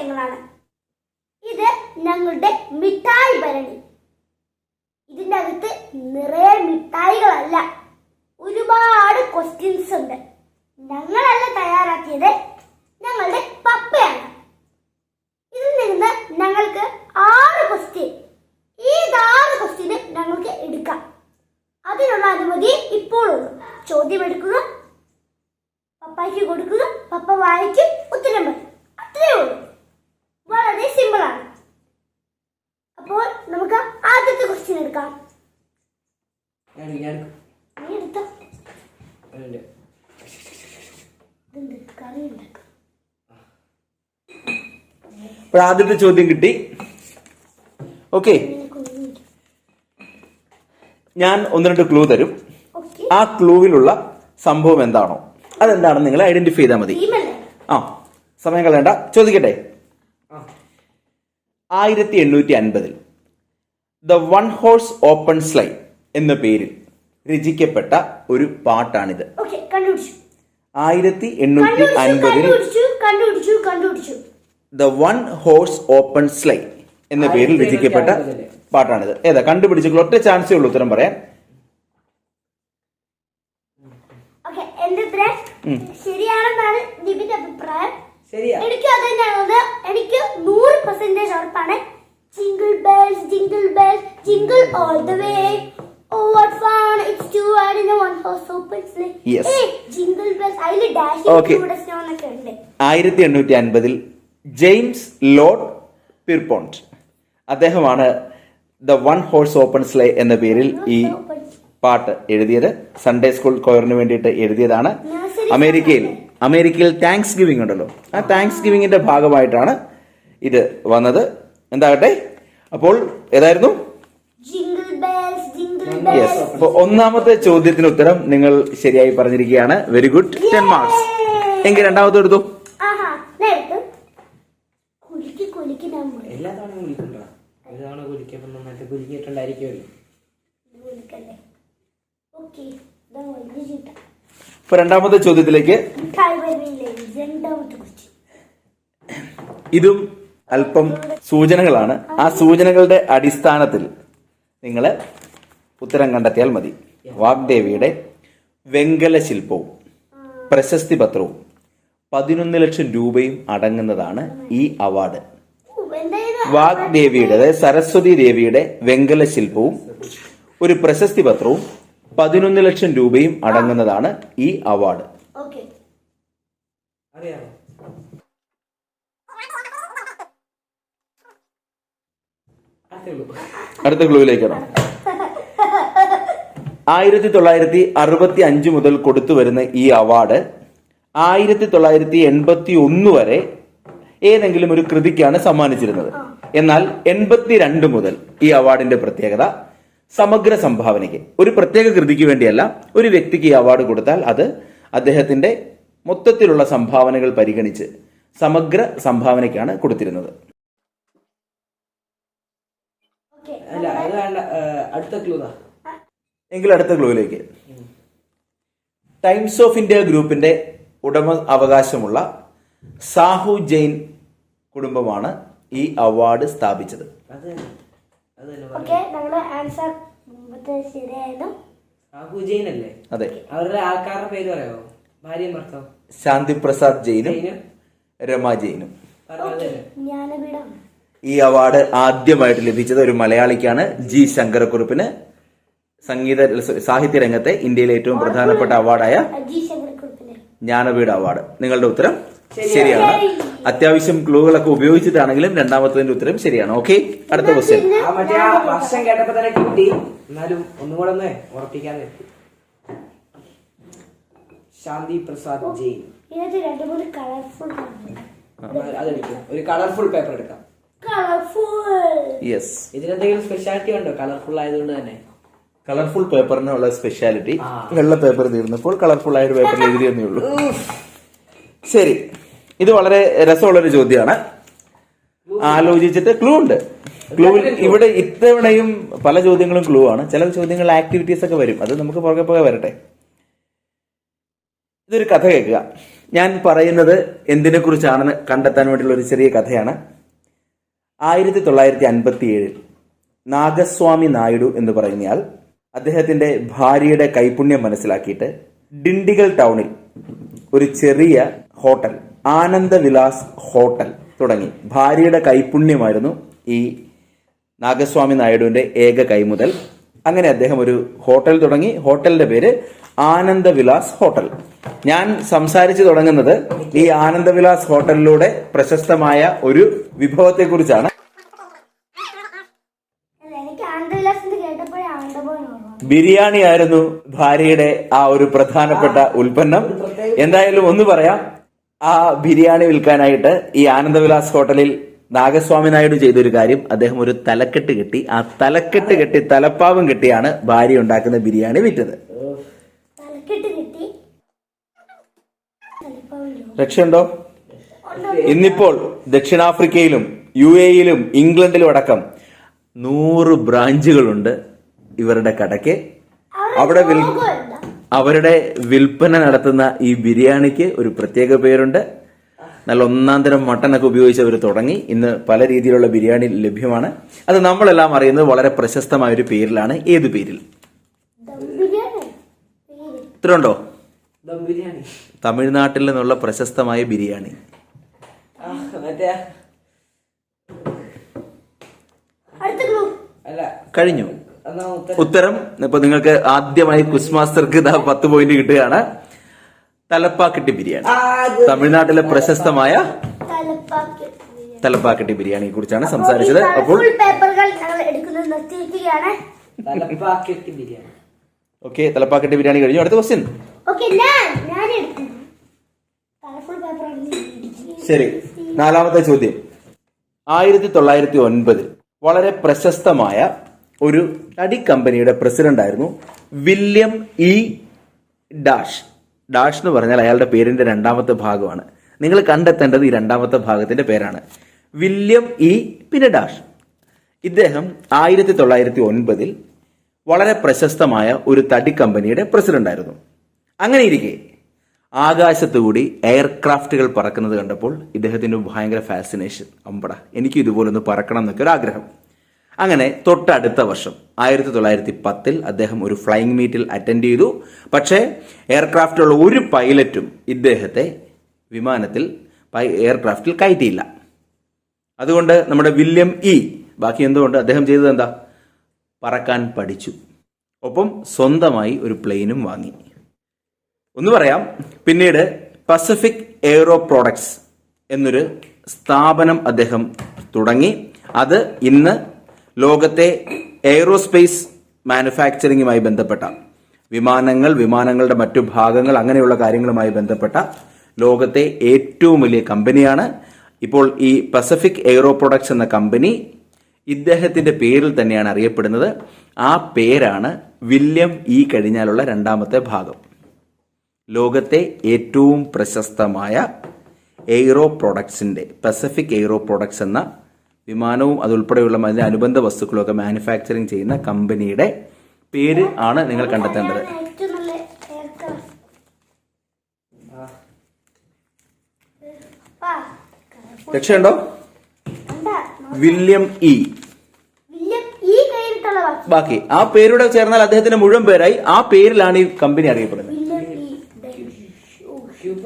ചോദ്യങ്ങളാണ് ഇത് ഞങ്ങളുടെ മിഠായി ഭരണി. ഇതിന്റെ അകത്ത് നിറയെ മിഠായികളല്ല ഒരുപാട് ക്വസ്റ്റ്യൻസ് ഉണ്ട്. ഞങ്ങളല്ല തയ്യാറാക്കിയത് ഞങ്ങളുടെ പപ്പയാണ്. ഇതിൽ നിന്ന് ഞങ്ങൾക്ക് ആറ് ക്വസ്റ്റ്യൻ ഏതാറ് ക്വസ്റ്റ്യന് ഞങ്ങൾക്ക് എടുക്കാം. അതിനുള്ള അനുമതി ഇപ്പോഴുള്ളൂ ചോദ്യം എടുക്കുക പപ്പായ്ക്ക് കൊടുക്കുക പപ്പ വായിക്കും ഉത്തരം പറയും. അത്രയേ ഉള്ളൂ. വളരെ സിമ്പിൾ ആണ്. അപ്പോൾ നമുക്ക് ആദ്യത്തെ ക്വസ്റ്റ്യൻ എടുക്കാം. ഞാൻ ഞാൻ നീ എടുത്തോ. അതിന്റെ ഇതെന്ത്? കറി ഉണ്ടാക്കാം അപ്പോൾ ആദ്യത്തെ ചോദ്യം കിട്ടി. ഓക്കെ ഞാൻ ഒന്ന് രണ്ട് ക്ലൂ തരും. ഓക്കെ ആ ക്ലൂവിലുള്ള സംഭവം എന്താണോ? അതെന്താണെന്ന് നിങ്ങൾ ഐഡന്റിഫൈ ചെയ്താൽ മതി. ആ. സമയം കളയണ്ട. ചോദിക്കട്ടെ? ആയിരത്തി എണ്ണൂറ്റി അൻപതിൽ the one horse open sleigh എന്ന പേരിൽ രചിക്കപ്പെട്ട ഒരു പാട്ടാണിത്. ആയിരത്തി എണ്ണൂറ്റി അൻപതിൽ the one horse open sleigh എന്ന പേരിൽ രചിക്കപ്പെട്ട 1850 പാട്ടാണിത്. ഏതാ കണ്ടുപിടിച്ചു ഒറ്റ ചാൻസേ ഉള്ളൂ ഉത്തരം പറയാൻ. ശരിയാണെന്നാണ് നിബിന്റെ അഭിപ്രായം. ശരിയാ. എനിക്ക് അത് തന്നെയാണത് എനിക്ക് നൂറ് പെർസെന്റേജ് ഉറപ്പാണ്. Jingle bells jingle bells jingle all the way oh what fun it's to ride in one horse open sleigh Yes. Jingle bells അതിൽ ഡാഷ് ഒക്കെ ഉണ്ട് ആയിരത്തി എണ്ണൂറ്റി അൻപതിൽ ജെയിംസ് ലോർഡ് പിർപോണ്ട് അദ്ദേഹമാണ് the one horse open sleigh എന്ന പേരിൽ ഈ പാട്ട് എഴുതിയത്. സൺഡേ സ്കൂൾ കോയറിന് വേണ്ടിയിട്ട് എഴുതിയതാണ്. അമേരിക്കയിൽ അമേരിക്കയിൽ താങ്ക്സ് ഗിവിംഗ് ഉണ്ടല്ലോ. ആ താങ്ക്സ് ഗിവിംഗിന്റെ ഭാഗമായിട്ടാണ് ഇത് വന്നത്. എന്താകട്ടെ? അപ്പോൾ ഏതായിരുന്നു? യെസ് അപ്പോൾ ഒന്നാമത്തെ ചോദ്യത്തിന് ഉത്തരം നിങ്ങൾ ശരിയായി പറഞ്ഞിരിക്കുകയാണ്. വെരി ഗുഡ് ടെൻ മാർക്സ് എങ്കിൽ രണ്ടാമത്തെ എടുത്തു? എല്ലാ തവണയും കുലിക്കണ്ടോ ഒരു തവണ കുലിക്കപ്പോ നന്നായിട്ട് കുലിക്കിയിട്ടുണ്ടായിരിക്കുമല്ലോ. കുലുക്കല്ലേ? ഓക്കെ ഇതാ വലിയ ചീട്ട ഇപ്പൊ രണ്ടാമത്തെ ചോദ്യത്തിലേക്ക്. ഇതും അല്പം സൂചനകളാണ്. ആ സൂചനകളുടെ അടിസ്ഥാനത്തിൽ നിങ്ങൾ ഉത്തരം കണ്ടെത്തിയാൽ മതി. വാഗ്ദേവിയുടെ വെങ്കല ശില്പവും പ്രശസ്തി പത്രവും പതിനൊന്ന് ലക്ഷം രൂപയും അടങ്ങുന്നതാണ് ഈ അവാർഡ്. വാഗ്ദേവിയുടെ അതായത് സരസ്വതി ദേവിയുടെ വെങ്കല ശില്പവും ഒരു പ്രശസ്തി പത്രവും പതിനൊന്ന് ലക്ഷം രൂപയും അടങ്ങുന്നതാണ് ഈ അവാർഡ്. അടുത്ത ക്ലൂവിലേക്കാണോ ആയിരത്തി തൊള്ളായിരത്തി അറുപത്തി അഞ്ച് മുതൽ കൊടുത്തു വരുന്ന ഈ അവാർഡ് ആയിരത്തി തൊള്ളായിരത്തി എൺപത്തി ഒന്ന് വരെ ഏതെങ്കിലും ഒരു കൃതിക്കാണ് സമ്മാനിച്ചിരുന്നത്. എന്നാൽ എൺപത്തിരണ്ട് മുതൽ ഈ അവാർഡിന്റെ പ്രത്യേകത സമഗ്ര സംഭാവനയ്ക്ക്. ഒരു പ്രത്യേക കൃതിക്ക് വേണ്ടിയല്ല ഒരു വ്യക്തിക്ക് ഈ അവാർഡ് കൊടുത്താൽ അത് അദ്ദേഹത്തിന്റെ മൊത്തത്തിലുള്ള സംഭാവനകൾ പരിഗണിച്ച് സമഗ്ര സംഭാവനയ്ക്കാണ് കൊടുത്തിരുന്നത്. എങ്കിൽ അടുത്ത ക്ലൂയിലേക്ക് ടൈംസ് ഓഫ് ഇന്ത്യ ഗ്രൂപ്പിന്റെ ഉടമ അവകാശമുള്ള സാഹു ജെയിൻ കുടുംബമാണ് ഈ അവാർഡ് സ്ഥാപിച്ചത്. ഓക്കെ ഞങ്ങൾ ആൻസർ ശരിയായിരുന്നു അതെ. അവരുടെ ആൾക്കാരുടെ പേര് പറയാമോ? ഭാര്യ ഭർത്താവും? ശാന്തി പ്രസാദ് ജെയിനും രമാ ജെയിനും. ഈ അവാർഡ് ആദ്യമായിട്ട് ലഭിച്ചത് ഒരു മലയാളിക്കാണ് ജി ശങ്കരക്കുറുപ്പിന്. സംഗീത സാഹിത്യ രംഗത്തെ ഇന്ത്യയിലെ ഏറ്റവും പ്രധാനപ്പെട്ട അവാർഡായ ജ്ഞാനപീഠ അവാർഡ് നിങ്ങളുടെ ഉത്തരം? ശരിയാണ്. അത്യാവശ്യം ക്ലൂകളൊക്കെ ഉപയോഗിച്ചിട്ടാണെങ്കിലും രണ്ടാമത്തതിന്റെ ഉത്തരം ശരിയാണ്. ഓക്കെ അടുത്ത ക്വസ്റ്റ്യൻ വർഷം കേട്ടപ്പോ തന്നെ കിട്ടി. എന്നാലും ഒന്നും കൂടെ ഒന്ന് ഉറപ്പിക്കാൻ ശാന്തി പ്രസാദ് ജെയിൻ. ഇതിനകത്ത് രണ്ട് മൂന്ന് കളർഫുൾ അതെടുക്കും. ഒരു കളർഫുൾ പേപ്പർ എടുക്കാം. കളർഫുൾ യെസ് ഇതിനെന്തെങ്കിലും സ്പെഷ്യാലിറ്റി ഉണ്ടോ? കളർഫുൾ ആയതുകൊണ്ട് തന്നെ. കളർഫുൾ പേപ്പറിനുള്ള സ്പെഷ്യാലിറ്റി വെള്ള പേപ്പർ തീർന്നപ്പോൾ കളർഫുൾ ആയ ഒരു പേപ്പറിൽ എഴുതിയെന്നേ ഉള്ളൂ. ശരി. ഇത് വളരെ രസമുള്ളൊരു ചോദ്യമാണ്. ആലോചിച്ചിട്ട് ക്ലൂ ഉണ്ട്. ക്ലൂ ഇവിടെ ഇത്തവണയും പല ചോദ്യങ്ങളും ക്ലൂ ആണ്. ചില ചോദ്യങ്ങൾ ആക്ടിവിറ്റീസ് ഒക്കെ വരും. അത് നമുക്ക് പുറകെ പുറകെ വരട്ടെ. ഇതൊരു കഥ കേൾക്കുക. ഞാൻ പറയുന്നത് എന്തിനെ കുറിച്ചാണെന്ന് കണ്ടെത്താൻ വേണ്ടിയുള്ള ഒരു ചെറിയ കഥയാണ്. ആയിരത്തി തൊള്ളായിരത്തി അൻപത്തി ഏഴിൽ നാഗസ്വാമി നായിഡു എന്ന് പറയുന്നയാൾ അദ്ദേഹത്തിന്റെ ഭാര്യയുടെ കൈപുണ്യം മനസ്സിലാക്കിയിട്ട് ഡിണ്ടിഗൽ ടൗണിൽ ഒരു ചെറിയ ഹോട്ടൽ ആനന്ദവിലാസ് ഹോട്ടൽ തുടങ്ങി. ഭാര്യയുടെ കൈപുണ്യമായിരുന്നു ഈ നാഗസ്വാമി നായിഡുവിന്റെ ഏക കൈമുതൽ അങ്ങനെ അദ്ദേഹം ഒരു ഹോട്ടൽ തുടങ്ങി. ഹോട്ടലിന്റെ പേര് ആനന്ദവിലാസ് ഹോട്ടൽ. ഞാൻ സംസാരിച്ചു തുടങ്ങുന്നത് ഈ ആനന്ദവിലാസ് ഹോട്ടലിലൂടെ പ്രശസ്തമായ ഒരു വിഭവത്തെ കുറിച്ചാണ് ബിരിയാണി ആയിരുന്നു ഭാര്യയുടെ ആ ഒരു പ്രധാനപ്പെട്ട ഉൽപ്പന്നം. എന്തായാലും ഒന്ന് പറയാം. ആ ബിരിയാണി വിൽക്കാനായിട്ട് ഈ ആനന്ദവിലാസ് ഹോട്ടലിൽ നാഗസ്വാമി നായിഡു ചെയ്തൊരു കാര്യം. അദ്ദേഹം ഒരു തലക്കെട്ട് കെട്ടി. ആ തലക്കെട്ട് കെട്ടി തലപ്പാവും കെട്ടിയാണ് ഭാര്യ ഉണ്ടാക്കുന്ന ബിരിയാണി വിറ്റത്. രക്ഷയുണ്ടോ? ഇന്നിപ്പോൾ ദക്ഷിണാഫ്രിക്കയിലും യു എയിലും ഇംഗ്ലണ്ടിലും അടക്കം നൂറ് ബ്രാഞ്ചുകളുണ്ട് ഇവരുടെ കടയ്ക്ക്. അവിടെ വിൽ ലോഗോ എന്താ അവരുടെ വിൽപ്പന നടത്തുന്ന ഈ ബിരിയാണിക്ക് ഒരു പ്രത്യേക പേരുണ്ട്. നല്ല ഒന്നാം തരം മട്ടനൊക്കെ ഉപയോഗിച്ച് അവർ തുടങ്ങി. ഇന്ന് പല രീതിയിലുള്ള ബിരിയാണി ലഭ്യമാണ്. അത് നമ്മളെല്ലാം അറിയുന്നത് വളരെ പ്രശസ്തമായ ഒരു പേരിലാണ്. ഏത് പേരിൽ? ദം ബിരിയാണി. പേര് ഇത്ര ഉണ്ടോ? ദം ബിരിയാണി. തമിഴ്നാട്ടിൽ നിന്നുള്ള പ്രശസ്തമായ ബിരിയാണി. കഴിഞ്ഞു. ഉത്തരം. ഉത്തരം. ഇപ്പൊ നിങ്ങൾക്ക് ആദ്യമായി ക്വിസ് മാസ്റ്റർക്ക് ഇതാ പത്ത് പോയിന്റ് കിട്ടുകയാണ്. തലപ്പാക്കട്ടി ബിരിയാണി. തമിഴ്നാട്ടിലെ പ്രശസ്തമായ തലപ്പാക്കി തലപ്പാക്കട്ടി ബിരിയാണിയെ കുറിച്ചാണ് സംസാരിച്ചത്. അപ്പോൾ ഫുൾ പേപ്പറുകൾ ഞങ്ങൾ എടുക്കുന്നത് നിർത്തിയിരിക്കുകയാണ്. തലപ്പാക്കറ്റ് ബിരിയാണി. ഓക്കെ തലപ്പാക്കട്ടി ബിരിയാണി കഴിഞ്ഞു. അടുത്ത ക്വസ്റ്റ്യൻ ഓക്കെ ഞാൻ ഞാൻ എടുക്കുന്നു കളർഫുൾ പേപ്പർ ശരി. നാലാമത്തെ ചോദ്യം. ആയിരത്തി തൊള്ളായിരത്തി ഒൻപതിൽ വളരെ പ്രശസ്തമായ ഒരു തടി കമ്പനിയുടെ പ്രസിഡന്റ് ആയിരുന്നു. William E dash. ഡാഷ് എന്ന് പറഞ്ഞാൽ അയാളുടെ പേരിന്റെ രണ്ടാമത്തെ ഭാഗമാണ്. നിങ്ങൾ കണ്ടെത്തേണ്ടത് ഈ രണ്ടാമത്തെ ഭാഗത്തിന്റെ പേരാണ്. വില്യം ഇ പിന്നെ ഡാഷ്. ഇദ്ദേഹം ആയിരത്തി തൊള്ളായിരത്തി ഒൻപതിൽ വളരെ പ്രശസ്തമായ ഒരു തടി കമ്പനിയുടെ പ്രസിഡന്റ് ആയിരുന്നു. അങ്ങനെ ഇരിക്കെ ആകാശത്തുകൂടി എയർക്രാഫ്റ്റുകൾ പറക്കുന്നത് കണ്ടപ്പോൾ ഇദ്ദേഹത്തിന് ഭയങ്കര ഫാസിനേഷൻ അമ്പട എനിക്ക് ഇതുപോലൊന്ന് പറക്കണം എന്നൊക്കെ ഒരു ആഗ്രഹം. അങ്ങനെ തൊട്ടടുത്ത വർഷം ആയിരത്തി തൊള്ളായിരത്തി പത്തിൽ അദ്ദേഹം ഒരു ഫ്ലൈയിങ് മീറ്റിൽ അറ്റൻഡ് ചെയ്തു. പക്ഷേ എയർക്രാഫ്റ്റുള്ള ഒരു പൈലറ്റും ഇദ്ദേഹത്തെ വിമാനത്തിൽ എയർക്രാഫ്റ്റിൽ കയറ്റിയില്ല. അതുകൊണ്ട് നമ്മുടെ വില്യം ഇ ബാക്കി എന്തുകൊണ്ട് അദ്ദേഹം ചെയ്തത് എന്താ? പറക്കാൻ പഠിച്ചു. ഒപ്പം സ്വന്തമായി ഒരു പ്ലെയിനും വാങ്ങി. ഒന്ന് പറയാം പിന്നീട് പസഫിക് എയ്റോ പ്രോഡക്ട്സ് എന്നൊരു സ്ഥാപനം അദ്ദേഹം തുടങ്ങി. അത് ഇന്ന് ലോകത്തെ എയ്റോസ്പേസ് മാനുഫാക്ചറിങ്ങുമായി ബന്ധപ്പെട്ട വിമാനങ്ങൾ വിമാനങ്ങളുടെ മറ്റു ഭാഗങ്ങൾ അങ്ങനെയുള്ള കാര്യങ്ങളുമായി ബന്ധപ്പെട്ട ലോകത്തെ ഏറ്റവും വലിയ കമ്പനിയാണ്. ഇപ്പോൾ ഈ പസഫിക് എയ്റോ പ്രൊഡക്ട്സ് എന്ന കമ്പനി ഇദ്ദേഹത്തിന്റെ പേരിൽ തന്നെയാണ് അറിയപ്പെടുന്നത്. ആ പേരാണ് വില്യം ഇ കഴിഞ്ഞാലുള്ള രണ്ടാമത്തെ ഭാഗം. ലോകത്തെ ഏറ്റവും പ്രശസ്തമായ എയ്റോ പ്രൊഡക്ട്സിന്റെ പസഫിക് എയ്റോ പ്രൊഡക്ട്സ് എന്ന വിമാനവും അതുൾപ്പെടെയുള്ള അതിന്റെ അനുബന്ധ വസ്തുക്കളും ഒക്കെ മാനുഫാക്ചറിങ് ചെയ്യുന്ന കമ്പനിയുടെ പേര് ആണ് നിങ്ങൾ കണ്ടെത്തേണ്ടത്. രക്ഷയുണ്ടോ? William E. ബാക്കി ആ പേരുടെ ചേർന്നാൽ അദ്ദേഹത്തിന്റെ മുഴുവൻ പേരായി. ആ പേരിലാണ് ഈ കമ്പനി അറിയപ്പെടുന്നത്.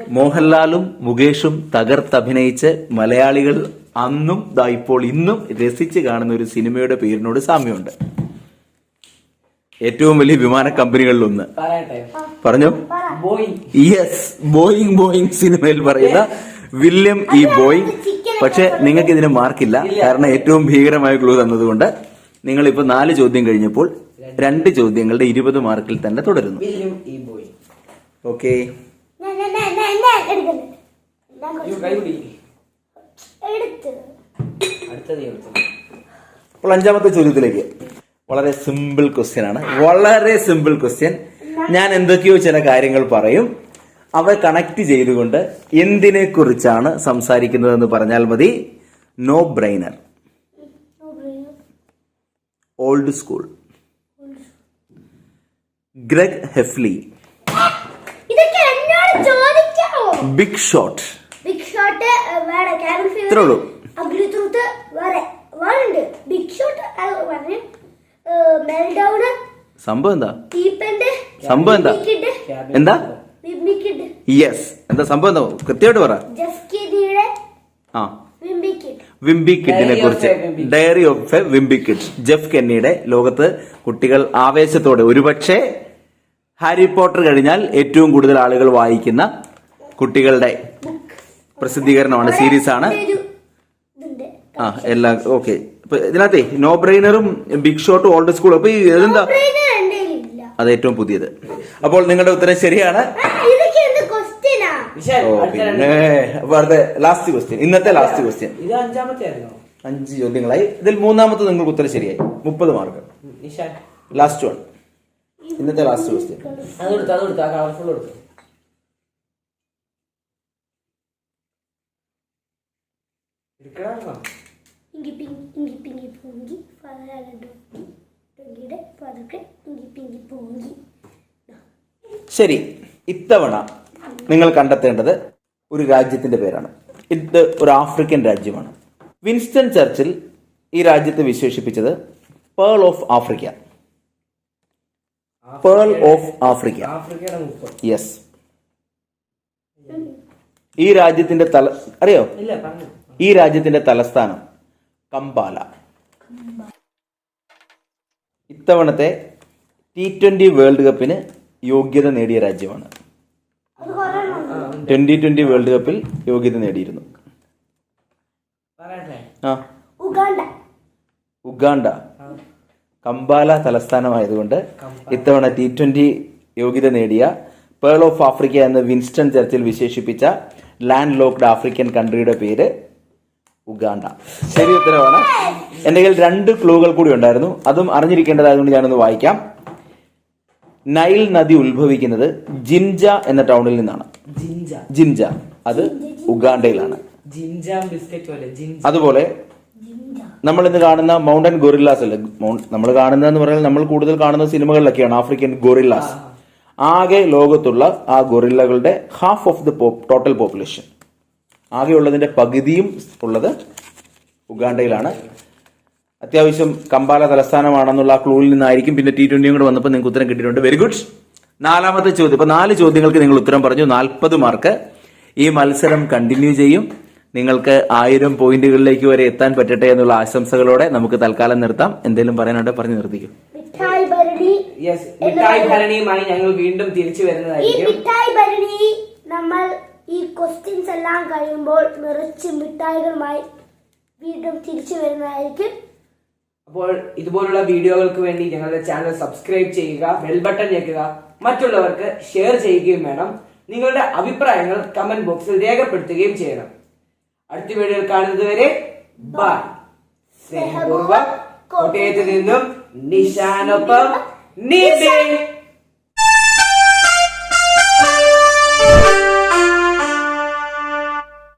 മോഹൻലാലും മുകേഷും തകർത്തഭിനയിച്ച് മലയാളികൾ അന്നും ദാ ഇപ്പോൾ ഇന്നും രസിച്ച് കാണുന്ന ഒരു സിനിമയുടെ പേരിനോട് സാമ്യമുണ്ട്. ഏറ്റവും വലിയ വിമാന കമ്പനികളിലൊന്ന് ഒന്ന്. പറഞ്ഞു? പറ യെസ് ബോയിങ് ബോയിങ് സിനിമയിൽ പറയുന്ന വില്യം ഇ ബോയിങ് പക്ഷെ നിങ്ങൾക്ക് ഇതിന് മാർക്കില്ല. കാരണം ഏറ്റവും ഭീകരമായ ക്ലൂ തന്നതുകൊണ്ട് നിങ്ങൾ ഇപ്പൊ നാല് ചോദ്യം കഴിഞ്ഞപ്പോൾ രണ്ട്. ചോദ്യങ്ങളുടെ ഇരുപത് മാർക്കിൽ തന്നെ തുടരുന്നു. ഓക്കെ അപ്പോൾ അഞ്ചാമത്തെ ചോദ്യത്തിലേക്ക്. വളരെ സിമ്പിൾ ക്വസ്റ്റ്യൻ ആണ്. വളരെ സിമ്പിൾ ക്വസ്റ്റ്യൻ ഞാൻ എന്തൊക്കെയോ ചില കാര്യങ്ങൾ പറയും. അവ കണക്ട് ചെയ്തുകൊണ്ട് എന്തിനെ കുറിച്ചാണ് സംസാരിക്കുന്നതെന്ന് പറഞ്ഞാൽ മതി. No brainer old school Greg Heffley ഇതൊക്കെ എന്നോട് ചോദിക്കാമോ ബിഗ് ഷോട്ട് ഇത്രേ ഉള്ളൂ. അഗ്രി ട്രൂത്ത് വേറെ വേറുണ്ട് ബിഗ് ഷോട്ട് പറഞ്ഞു മെൽഡൗണ് സംഭവം എന്താ? കീപ്പന്റെ സംഭവം എന്താ? എന്താ? യെസ് എന്താ സംഭവം എന്താ? കൃത്യമായിട്ട് പറ. ആ. വിംബി കിഡ് വിംബി കിഡിനെ കുറിച്ച്. Diary of a wimpy kid Jeff കെന്നിയുടെ ലോകത്ത് കുട്ടികൾ ആവേശത്തോടെ ഒരുപക്ഷെ ഹാരി പോട്ടർ കഴിഞ്ഞാൽ ഏറ്റവും കൂടുതൽ ആളുകൾ വായിക്കുന്ന കുട്ടികളുടെ പ്രസിദ്ധീകരണമാണ് സീരീസ് ആണ് ആ എല്ലാ ഓക്കെ. ഇപ്പൊ ഇതിനകത്തെ നോ ബ്രെയിനറും ബിഗ് ഷോട്ടും ഓൾഡ് സ്കൂളും. അപ്പൊ എന്താ ഇതെന്താ? ഇല്ല അത് ഏറ്റവും പുതിയത്. അപ്പോൾ നിങ്ങളുടെ ഉത്തരം ശരിയാണ്. പിന്നെ അപ്പൊ അടുത്ത ലാസ്റ്റ് ക്വസ്റ്റ്യൻ ഇന്നത്തെ ലാസ്റ്റ് ക്വസ്റ്റ്യൻ അഞ്ച് ചോദ്യങ്ങളായി. ഇതിൽ മൂന്നാമത്തെ നിങ്ങൾക്ക് ഉത്തരം ശരിയായി. മുപ്പത് മാർക്ക്. ലാസ്റ്റ് വൺ ഇന്നത്തെ ലാസ്റ്റ് ക്വസ്റ്റ്യൻ അത് കൊടുത്തു അത് കൊടുത്തു ആ കളർഫുൾ കൊടുത്തു എടുക്കണോ inky pinky inky pinky ponky father ഡോങ്കിയുടെ ഫാദർക്ക് ഇങ്കി പിങ്കി. പൂങ്കി ശരി ഇത്തവണ നിങ്ങൾ കണ്ടെത്തേണ്ടത് ഒരു രാജ്യത്തിന്റെ പേരാണ്. ഇത് ഒരു ആഫ്രിക്കൻ രാജ്യമാണ്. വിൻസ്റ്റൺ ചർച്ചിൽ ഈ രാജ്യത്തെ വിശേഷിപ്പിച്ചത് pearl of Africa. Pearl of Africa. Yes. ഈ രാജ്യത്തിന്റെ തല അറിയോ? ഇല്ല പറഞ്ഞു. ഈ രാജ്യത്തിന്റെ തലസ്ഥാനം കമ്പാല ഇത്തവണത്തെ ടി ട്വന്റി വേൾഡ് കപ്പിന് യോഗ്യത നേടിയ രാജ്യമാണ്. ട്വന്റി ട്വന്റി വേൾഡ് കപ്പിൽ യോഗ്യത നേടിയിരുന്നു. പറയട്ടെ. ആ. ഉഗാണ്ട. ഉഗാണ്ട. കമ്പാല തലസ്ഥാനമായതുകൊണ്ട് ഇത്തവണ ടി ട്വന്റി യോഗ്യത നേടിയ പേൾ ഓഫ് ആഫ്രിക്ക എന്ന് വിൻസ്റ്റൺ ചർച്ചിൽ വിശേഷിപ്പിച്ച ലാൻഡ് ലോക്ഡ് ആഫ്രിക്കൻ കൺട്രിയുടെ പേര് ഉഗാണ്ട. ശരി ഉത്തരവാണ്. എന്റെ കയ്യിൽ രണ്ട് ക്ലൂകൾ കൂടി ഉണ്ടായിരുന്നു. അതും അറിഞ്ഞിരിക്കേണ്ടതായതുകൊണ്ട് ഞാനൊന്ന് വായിക്കാം. നൈൽ നദി ഉത്ഭവിക്കുന്നത് ജിൻജ എന്ന ടൗണിൽ നിന്നാണ്. ജിൻജ. അത് ഉഗാണ്ടയിലാണ്. അതുപോലെ നമ്മൾ ഇന്ന് കാണുന്ന മൗണ്ടൻ ഗൊറില്ലാസ് അല്ലേ? നമ്മൾ കാണുന്നതെന്ന് പറഞ്ഞാൽ നമ്മൾ കൂടുതൽ കാണുന്ന സിനിമകളിലൊക്കെയാണ് ആഫ്രിക്കൻ ഗൊറില്ലാസ് ആകെ ലോകത്തുള്ള ആ ഗൊറില്ലകളുടെ half of the total population ആകെ ഉള്ളതിന്റെ പകുതിയും ഉള്ളത് ഉഗാണ്ടയിലാണ്. അത്യാവശ്യം കമ്പാല തലസ്ഥാനമാണെന്നുള്ള ആ ക്ലൂവിൽ നിന്നായിരിക്കും പിന്നെ ടി ട്വന്റിയും കൂടെ വന്നപ്പോൾ നിങ്ങൾക്ക് ഉത്തരം കിട്ടിയിട്ടുണ്ട്. വെരി ഗുഡ് നാലാമത്തെ ചോദ്യം. ഇപ്പൊ നാല് ചോദ്യങ്ങൾക്ക് നിങ്ങൾ ഉത്തരം പറഞ്ഞു. നാൽപ്പത് മാർക്ക്. ഈ മത്സരം കണ്ടിന്യൂ ചെയ്യും. നിങ്ങൾക്ക് ആയിരം പോയിന്റുകളിലേക്ക് വരെ എത്താൻ പറ്റട്ടെ എന്നുള്ള ആശംസകളോടെ നമുക്ക് തൽക്കാലം നിർത്താം. എന്തെങ്കിലും പറയാനുണ്ട്? പറഞ്ഞു നിർത്തിക്കും. മിഠായി ഭരണി യെസ് മിഠായി ഭരണിയുമായി ഞങ്ങൾ വീണ്ടും തിരിച്ചു ഈ വരുന്നതായിരിക്കും മിഠായി ഭരണി നമ്മൾ ഈ ക്വസ്റ്റ്യൻസ് എല്ലാം കഴിയുമ്പോൾ നിറച്ച് മിഠായികളുമായി വീണ്ടും തിരിച്ചു വരുന്നതായിരിക്കും. അപ്പോൾ ഇതുപോലുള്ള വീഡിയോകൾക്ക് വേണ്ടി ഞങ്ങളുടെ ചാനൽ സബ്സ്ക്രൈബ് ചെയ്യുക ബെൽ ബട്ടൺ ഞെക്കുക മറ്റുള്ളവർക്ക് ഷെയർ ചെയ്യുകയും വേണം. നിങ്ങളുടെ അഭിപ്രായങ്ങൾ കമന്റ് ബോക്സിൽ രേഖപ്പെടുത്തുകയും ചെയ്യണം. അടുത്ത വീഡിയോ കാണുന്നത് വരെ ബൈ സ്നേഹപൂർവം കോട്ടയത്ത് നിന്നും നിശാനൊപ്പം നിതിൻ